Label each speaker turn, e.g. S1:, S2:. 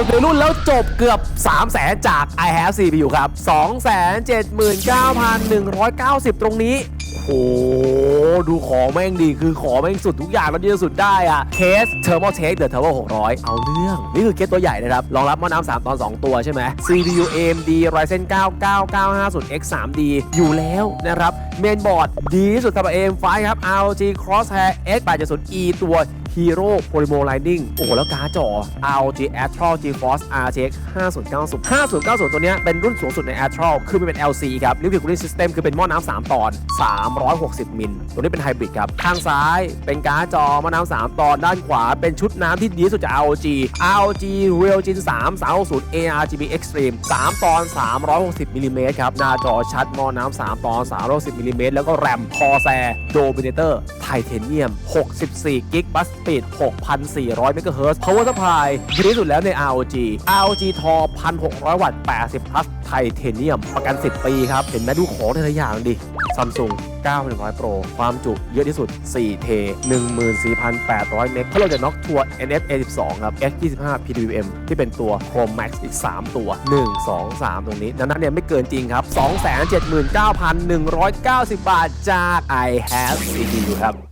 S1: สุดในรุ่นแล้วจบเกือบ 3 0 0แสนจาก i have CPU ครับ 279,190 ตรงนี้ โอ้ดูของแม่งดีคือของแม่งสุดทุกอย่างแล้วดีที่สุดได้อะเคส Thermal Take The Turbo 600 เอาเรื่อง นี่คือเคสตัวใหญ่นะครับ รองรับหม้อน้ำ3ตอน 2 ตัวใช่ไหม CPU AMD Ryzen 9 9950X 3D อยู่แล้วนะครับ เมนบอร์ดดีที่สุดสำหรับ AM5 ครับ ROG Crosshair X 8 0 E ตัว Hero Polymer Lining โอ้โห แล้วการ์ดจอ ROG Astral GeForce RTX 5090 5090 ตัวเนี้ยเป็นรุ่นสูงสุดใน Astral คือมันเป็น LC ครับ Liquid Cooling System คือเป็นหม้อน้ำ3ตอน 360 มิล ตัวนี้เป็นไฮบริดครับ ข้างซ้ายเป็นการ์ดจอหม้อน้ำ3ตอน ด้านขวาเป็นชุดน้ำที่ดีที่สุดจาก ROG ROG Real Gen 3 360 ARGB Extreme 3 ตอน 360มิลลิเมตรครับ หน้าจอชัดหม้อน้ำ3ตอน 360มิลลิเมตรแล้วก็แรม Corsair Dominator Titanium 64กิกบัสสปีด6,400เมกะเฮิ รตซ์ Power Supply ดีที่สุดแล้วใน ROG ROG Tor 1,600 วัตต์ 80 plus Titanium ประกัน 10 ปีครับ เห็นไหมดูของแต่ละอย่างดิ Samsung 9100 Pro ความจุเยอะที่สุด4เท14,800 เมกะถ้าเราจะน็อกทัวร์ NF A12 ครับ X25 PWM ที่เป็นตัว Chrome Max อีก 3 ตัว 1 2 3 ตรงนี้ ดังนั้นเนี่ยไม่เกินจริงครับ 279,190 บาทจาก i have CPU ครับ